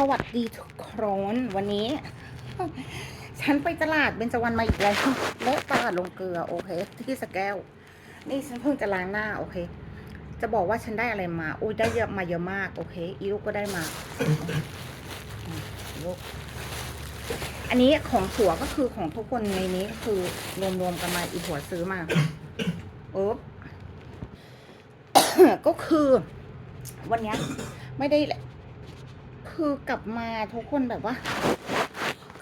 สวัสดีทุกคนวันนี้ ฉันไปตลาดเบญจวรรณมาอีกแล้วและตลาดลงเกลือโอเค ที่สแก้วนี่ฉันเพิ่งจะล้างหน้าโอเค จะบอกว่าฉันได้อะไรมาอุ้ยได้เยอะมาเยอะมากโอเค อีลูกก็ได้มาลูกอันนี้ของผัวก็คือของทุกคนในนี้ก็คือรวมๆกันมาอีผัวซื้อมาโอ๊บก็คือ วันนี้ไม่ได้ คือกลับมาทุกคนแบบว่า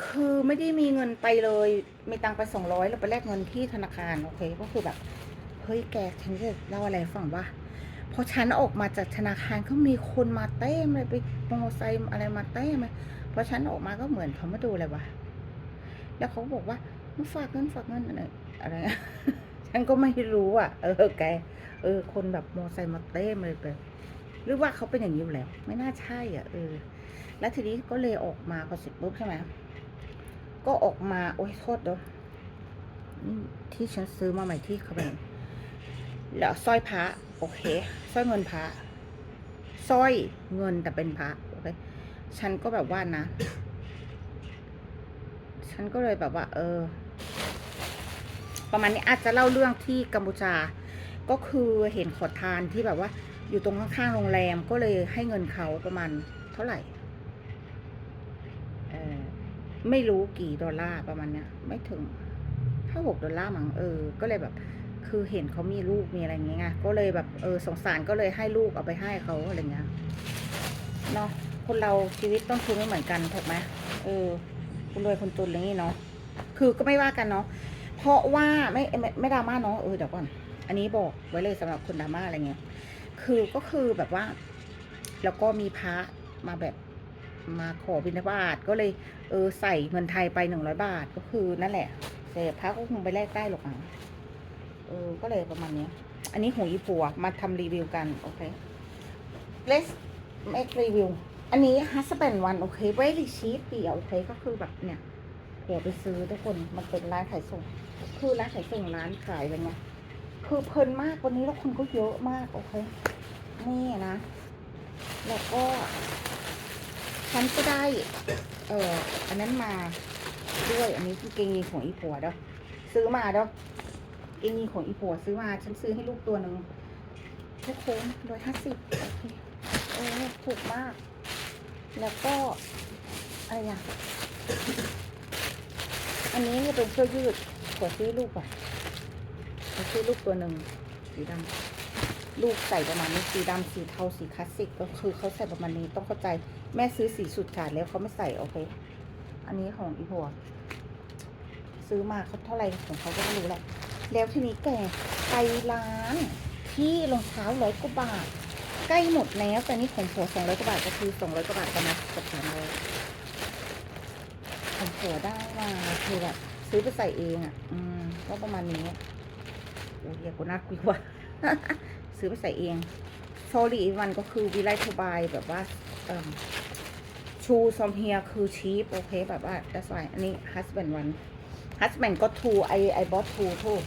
คือไม่ได้มีเงินไปเลยมีตังไปสองร้อยแล้วไปแลกเงินที่ธนาคารโอเค ก็คือแบบเฮ้ยแกฉันจะเล่าอะไรฟังว่าพอฉันออกมาจากธนาคารก็มีคนมาเต้มเลยไปมอไซค์อะไรมาเต้มเลยพอฉันออกมาก็เหมือนเขามาดูอะไรวะแล้วเขาบอกว่ามาฝากเงินฝากเงินอะไรอะไรฉันก็ไม่รู้อะ เออแกเออ คนแบบมอไซค์มาเต้มเลยไปหรือว่าเขาเป็นอย่างนี้อยู่แล้ว ไม่น่าใช่อะ เออ แล้วทีนี้ก็เลยออกมาพอเสร็จปุ๊บใช่ไหมก็ออกมา โอ้ยโทษเด้อที่ฉันซื้อมาใหม่ที่เขาเป็นแล้วสร้อยพระโอเคสร้อยเงินพระสร้อยเงินแต่เป็นพระโอเคฉันก็แบบว่านะ ฉันก็เลยแบบว่า เออ ประมาณนี้อาจจะเล่าเรื่องที่กัมพูชา ก็คือเห็นขอทานที่แบบว่า อยู่ตรงข้างๆโรงแรมก็เลยให้เงินเขาประมาณเท่าไหร่ ไม่รู้กี่ดอลลาร์ประมาณเนี้ยไม่ถึงถ้าหกดอลลาร์มั้งเออ ก็เลยแบบ คือเห็นเขามีลูกมีอะไรเงี้ยไงก็เลยแบบเออสงสารก็เลยให้ลูกเอาไปให้เขาอะไรเงี้ยเนาะคนเราชีวิตต้องทุนไม่เหมือนกันถูกไหมเออคนรวยคนจนอะไรอย่างงี้เนาะคือก็ไม่ว่ากันเนาะเพราะว่าไม่ไม่ไม่ดราม่าเนาะเออเดี๋ยวก่อนอันนี้บอกไว้เลยสำหรับคนดราม่าอะไรเงี้ยคือก็คือแบบว่า แล้วก็มีพระมาแบบ มาขอบิณฑบาตก็เลยเออใส่เงินไทยไปหนึ่งร้อยบาทก็คือนั่นแหละแต่พระก็คงไปแลกได้หรอกอะเออก็เลยประมาณนี้ อันนี้ของยี่ปัวมาทำรีวิวกัน โอเค let's make review อันนี้ husband one โอเค very cheap เดียวโอเคก็คือแบบเนี่ยหัวไปซื้อทุกคนมันเป็นร้านขายส่ง คือร้านขายส่งร้านขายอะไรเงี้ยคือเพลินมากวันนี้แล้วคนก็เยอะมาก โอเค นี่นะ แล้วก็ ฉันก็ได้ เอ่อ อันนั้นมาด้วย อันนี้คือเกงยีของอีผัวเด้อซื้อมาเด้อเกงยีของอีผัวซื้อมา ฉันซื้อให้ลูกตัวหนึ่งทุกคนร้อยห้าสิบโอเคเออถูกมาก แล้วก็อะไรอย่างอันนี้เนี่ยเป็นเสื้อยืดขอซื้อลูกก่อนขอซื้อลูกตัวหนึ่งสีดำลูกใส่ประมาณนี้สีดำสีเทาสีคลาสสิกก็คือเขาใส่ประมาณนี้ต้องเข้าใจ แม่ซื้อสีสุดขาดแล้วเขาไม่ใส่โอเค อันนี้ของอีพัว ซื้อมาเขาเท่าไหร่ของเขาก็ไม่รู้แหละ แล้วทีนี้แกไปร้านที่รองเท้าร้อยกว่าบาท ใกล้หมดแล้วแต่นี่ของผัวสองร้อยกว่าบาทก็คือสองร้อยกว่าบาทประมาณเกือบสามร้อยของผัวได้มาคือแบบซื้อไปใส่เองอะ อืมก็ประมาณนี้โอ้ยอย่ากูน่ากลัวซื้อไปใส่เองโซลีวันก็คือวิไลทบายแบบว่า ชูซอมเฮียคือชีฟโอเคแบบว่า that's why อันนี้ husband one husband ก็ two I I bought two too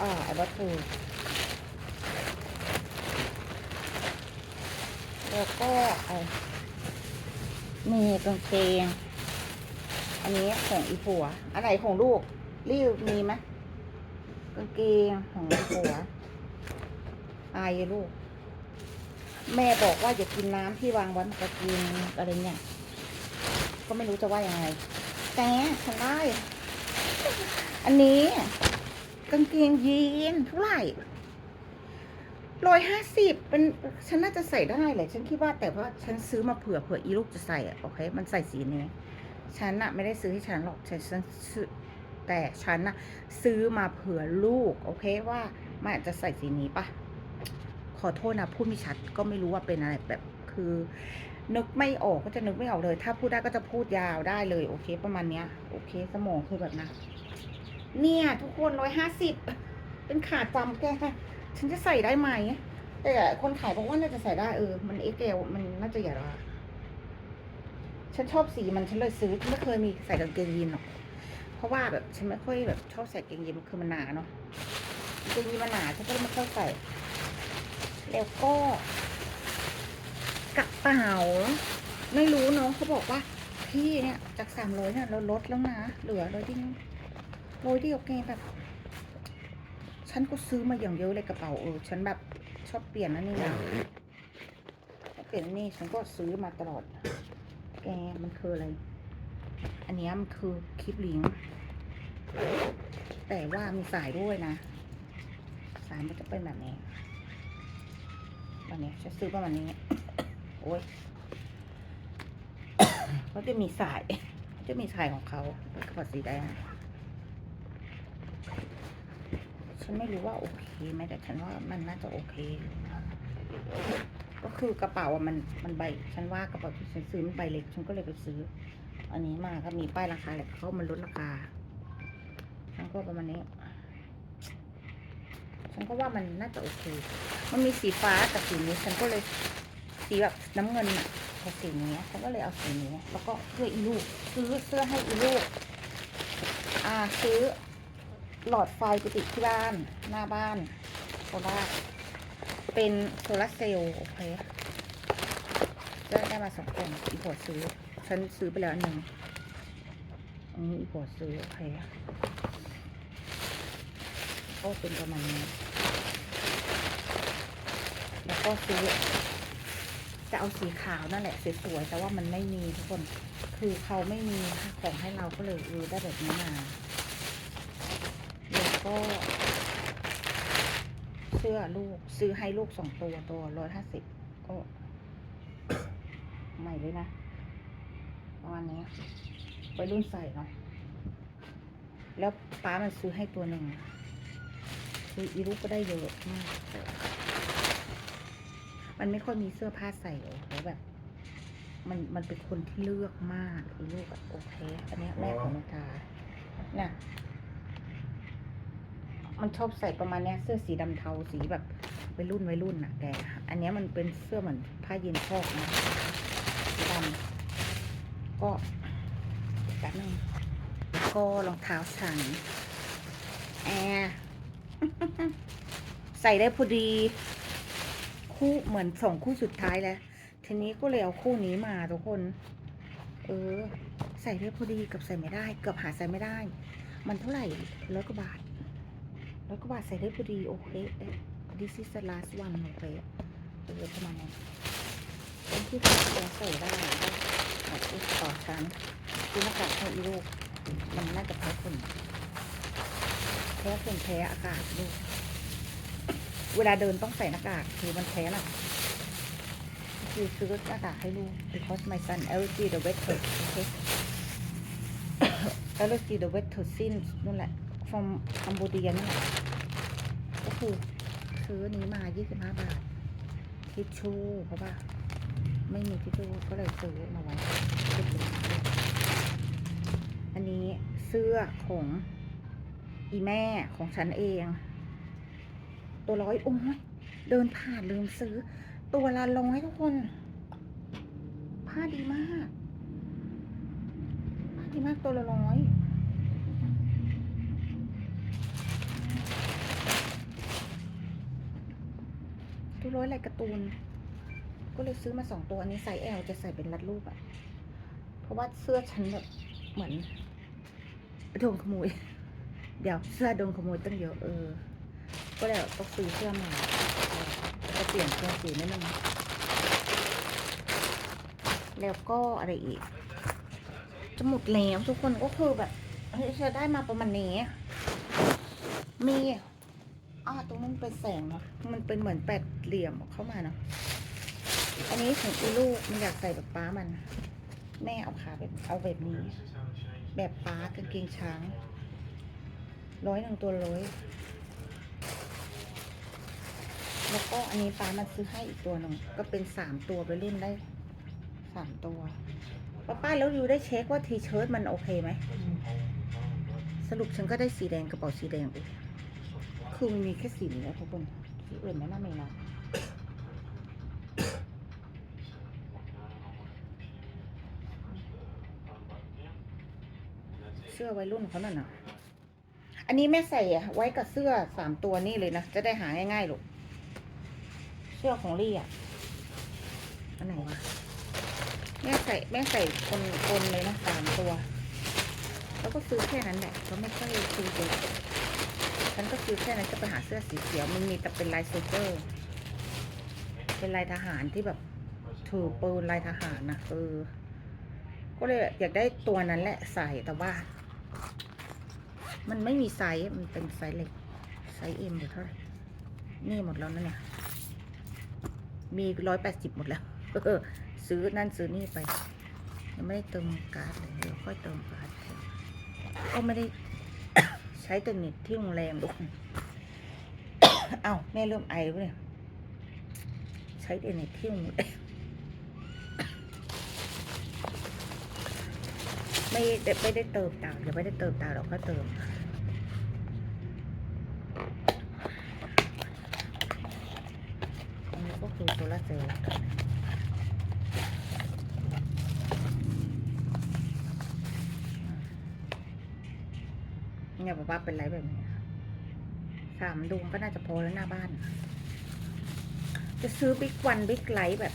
อ่า I bought two แล้วก็ไอมีกางเกง อันนี้ของอีผัว อันไหนของลูก รีวมีไหมกางเกงของอีผัว อายลูก แม่บอกว่าอย่ากินน้ำที่วางไว้มันจะกินอะไรเนี่ยก็ไม่รู้จะว่ายังไง แต่ฉันได้ อันนี้กางเกงยีนเท่าไหร่ร้อยห้าสิบเป็นฉันน่าจะใส่ได้แหละฉันคิดว่าแต่ว่าฉันซื้อมาเผื่อเผื่ออีลูกจะใส่อะโอเค มันใส่สีนี้ฉันอะไม่ได้ซื้อให้ฉันหรอกฉันฉันซื้อแต่ฉันอะซื้อมาเผื่อลูก โอเคว่ามันอาจจะใส่สีนี้ปะ ขอโทษนะพูดไม่ชัดก็ไม่รู้ว่าเป็นอะไรแบบคือ นึกไม่ออกก็จะนึกไม่ออกเลย ถ้าพูดได้ก็จะพูดยาวได้เลย โอเค ประมาณเนี้ย โอเค สมองคือแบบนะเนี่ย ทุกคนร้อยห้าสิบเป็นขาดจำแกฉันจะใส่ได้ไหมแต่คนขายบอกว่าน่าจะใส่ได้เออ มันเอ็กเอลมันน่าจะใหญ่ละฉันชอบสีมันฉันเลยซื้อไม่เคยมีใส่กางเกงยีนหรอก เพราะว่าแบบฉันไม่ค่อยแบบชอบใส่กางเกงยีนคือมันหนาเนาะกางเกงยีนมันหนาฉันก็เลยไม่ค่อยใส่ แล้วก็กระเป๋า ไม่รู้เนาะเขาบอกว่า พี่เนี่ยจากสามร้อยเนี่ยเราลดแล้วนะ เหลือร้อยเดียวร้อยเดียวแกแบบฉันก็ซื้อมาอย่างเยอะเลยกระเป๋าเออฉันแบบชอบเปลี่ยนนะนี่นะชอบเปลี่ยนนี่ฉันก็ซื้อมาตลอด แกมันคืออะไร อันนี้มันคือคลิปลิงแต่ว่ามีสายด้วยนะ สายมันจะเป็นแบบนี้ วันนี้ฉันซื้อประมาณนี้ โอ้ยเขาจะมีสาย จะมีสายของเขาเป็นกระเป๋าสีแดง ฉันไม่รู้ว่าโอเคไหมแต่ฉันว่ามันน่าจะโอเค ก็คือกระเป๋าอะมันมันใบ ฉันว่ากระเป๋าที่ฉันซื้อมันใบเล็ก ฉันก็เลยไปซื้อ อันนี้มาก็มีป้ายราคาแหละเขามันลดราคาฉันก็ประมาณนี้ ฉันก็ว่ามันน่าจะโอเค มันมีสีฟ้ากับสีนี้ฉันก็เลยสีแบบน้ำเงินอะกับสีนี้ฉันก็เลยเอาสีนี้ แล้วก็เสื้ออีลูก ซื้อเสื้อให้อีลูก อ่าซื้อหลอดไฟไปติดที่บ้าน หน้าบ้านโซล่าเป็นโซลาเซลล์โอเคได้ได้มาสองกล่องอีพอร์ตซื้อ ฉันซื้อไปแล้วอันหนึ่งอันนี้อีพอร์ตซื้อโอเค ก็เป็นประมาณนี้ แล้วก็ซื้อจะเอาสีขาวนั่นแหละสวยๆแต่ว่ามันไม่มีทุกคน คือเขาไม่มีของให้เราก็เลยเออได้แบบนี้มาแล้วก็ เสื้อลูกซื้อให้ลูกสองตัวตัวร้อยห้าสิบก็ใหม่เลยนะประมาณนี้ไปรุ่นใส่เนาะแล้วป้ามันซื้อให้ตัวหนึ่ง คืออีลูกก็ได้เยอะมากมันไม่ค่อยมีเสื้อผ้าใส่เลยแล้วแบบ มันมันเป็นคนที่เลือกมากอีลูกอะโอเค อันเนี้ยแม่ของนาตาน่ะมันชอบใส่ประมาณเนี้ยเสื้อสีดำเทาสีแบบวัยรุ่นวัยรุ่นอะแกอันเนี้ยมันเป็นเสื้อเหมือนผ้าเย็นพอกนะสีดำก็แป๊บนึงแล้วก็รองเท้าฉันแอร์ ใส่ได้พอดี คู่เหมือนสองคู่สุดท้ายแล้ว ทีนี้ก็เลยเอาคู่นี้มาทุกคน เออ ใส่ได้พอดีกับใส่ไม่ได้ เกือบหาใส่ไม่ได้ มันเท่าไหร่ร้อยกว่าบาทแล้วก็บาทใส่ได้พอดีโอเคเอ๊ะ this is the last one โอเคเออประมาณนั้นเป็นที่ผมจะใส่ได้ได้แบบอุต่อชั้นคือหน้ากากให้อีลูกมันน่าจะพ้ฝุ่น แพ้ฝุ่นแพ้อากาศลูกเวลาเดินต้องใส่หน้ากากคือมันแพ้น่ะคือซื้อหน้ากากให้ลูก because my son allergy the wet coat okay allergy the wet coat since นู่นแหละ from Cambodia นี่แหละก็คือซื้อนี้มา 25 บาท ทิชชู่เพราะว่าไม่มีทิชชู่ก็เลยซื้อมาไว้ อันนี้เสื้อของ อีแม่ของฉันเอง ตัวร้อยโอ้ยเดินผ่านลืมซื้อ ตัวละร้อยทุกคน ผ้าดีมากผ้าดีมากตัวละร้อยตัวร้อยลายการ์ตูน ก็เลยซื้อมาสองตัวอันนี้ไซส์ L จะใส่เป็นรัดรูปอะเพราะว่าเสื้อฉันแบบเหมือนโดนขโมย เดี๋ยวเสื้อโดนขโมยตั้งเยอะเออ ก็เลยต้องซื้อเสื้อใหม่จะเปลี่ยนเสื้อสีนิดนึงแล้วก็อะไรอีก จะหมดแล้วทุกคนก็คือแบบเฮ้ยจะได้มาประมาณนี้ มีอ่าตรงนั้นเป็นแสงเนาะมันเป็นเหมือนแปดเหลี่ยมเข้ามาเนาะอันนี้ของอีลูกมันอยากใส่แบบป้ามัน แม่เอาขาแบบเอาแบบนี้ แบบป้ากางเกงช้าง ร้อยหนึ่งตัวร้อยแล้วก็อันนี้ป้ามันซื้อให้อีกตัวหนึ่งก็เป็นสามตัวไปรุ่นได้สามตัวป้าป้าแล้วอยู่ได้เช็คว่าทีเชิ้ตมันโอเคไหม สรุปฉันก็ได้สีแดงกระเป๋าสีแดงไปคือมันมีแค่สีนี้นะทุกคนที่อื่นไม่น่าไม่นะเสื้อวัยรุ่นเขานั่นน่ะ อันนี้แม่ใส่ไว้กับเสื้อสามตัวนี่เลยนะ จะได้หาง่ายๆลูก เสื้อของลี่อะ อันไหนวะแม่ใส่แม่ใส่คนคนเลยนะสามตัว แล้วก็ซื้อแค่นั้นแหละก็ไม่ค่อยซื้อเยอะฉันก็ซื้อแค่นั้นจะไปหาเสื้อสีเขียว มันมีแต่เป็นลายโซเจอร์ เป็นลายทหารที่แบบถือปืนลายทหารนะเออก็เลยอยากได้ตัวนั้นแหละใส่แต่ว่า มันไม่มีไซส์มันเป็นไซส์เล็กไซส์เอ็มหรือเท่าไหร่นี่หมดแล้วนะเนี่ยมีร้อยแปดสิบหมดแล้วเออซื้อนั่นซื้อนี่ไป ยังไม่ได้เติมการ์ดเลยเดี๋ยวค่อยเติมการ์ดก็ไม่ได้ ใช้แต่เน็ตที่โรงแรมดูเอ้าแม่เริ่มไอแล้วเนี่ยใช้แต่เน็ตที่โรงแรม ไม่ได้ไม่ได้เติมดาวเดี๋ยวไม่ได้เติมดาวเราก็เติมอันนี้ก็คือโซลาเซลล์เนี่ยบอกว่าเป็นไรแบบนี้สามดวงก็น่าจะพอแล้วหน้าบ้าน จะซื้อบิ๊กวันบิ๊กไลท์แบบ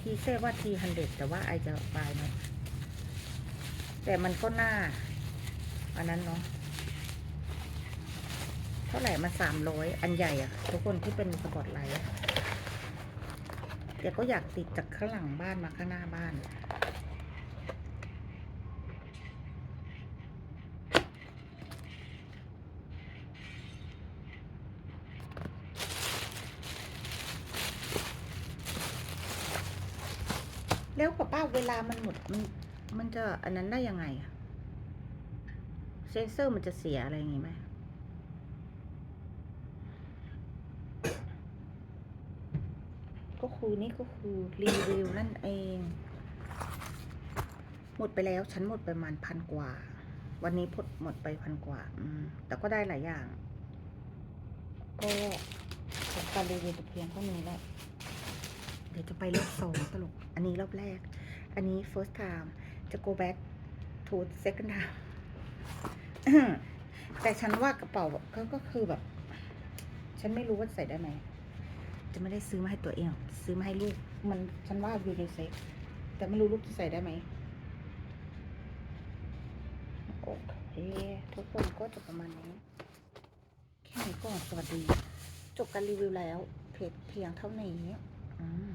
ทีเซว่าทีฮันเดแต่ว่าไอจะบายไหม แต่มันก็หน่าอันนั้นเนาะเท่าไหร่มาสามร้อยอันใหญ่อะทุกคนที่เป็นสปอตไลท์แต่ก็อยากติดจากข้างหลังบ้านมาข้างหน้าบ้าน แล้วป้าป้าเวลามันหมดมัน มันจะอันนั้นได้ยังไงอะเซนเซอร์มันจะเสียอะไรอย่างงี้ไหมก็คือนี่ก็คือรีวิวนั่นเอง หมดไปแล้ว ฉันหมดไปประมาณพันกว่า วันนี้พดหมดไปพันกว่า อืม แต่ก็ได้หลายอย่าง ก็ของการรีวิวแต่เพียงเท่านี้แหละเดี๋ยวจะไปรอบสองตลก อันนี้รอบแรก อันนี้ first time จะ go back to second time แต่ฉันว่ากระเป๋าก็ก็คือแบบ ฉันไม่รู้ว่าใส่ได้ไหม จะไม่ได้ซื้อมาให้ตัวเอง ซื้อมาให้ลูก มันฉันว่ายูนิเซ็กแต่ไม่รู้ลูกจะใส่ได้ไหมโอเคทุกคนก็จะประมาณนี้ แค่นี้ก่อนสวัสดี จบการรีวิวแล้ว เพจเพียงเท่านี้อืม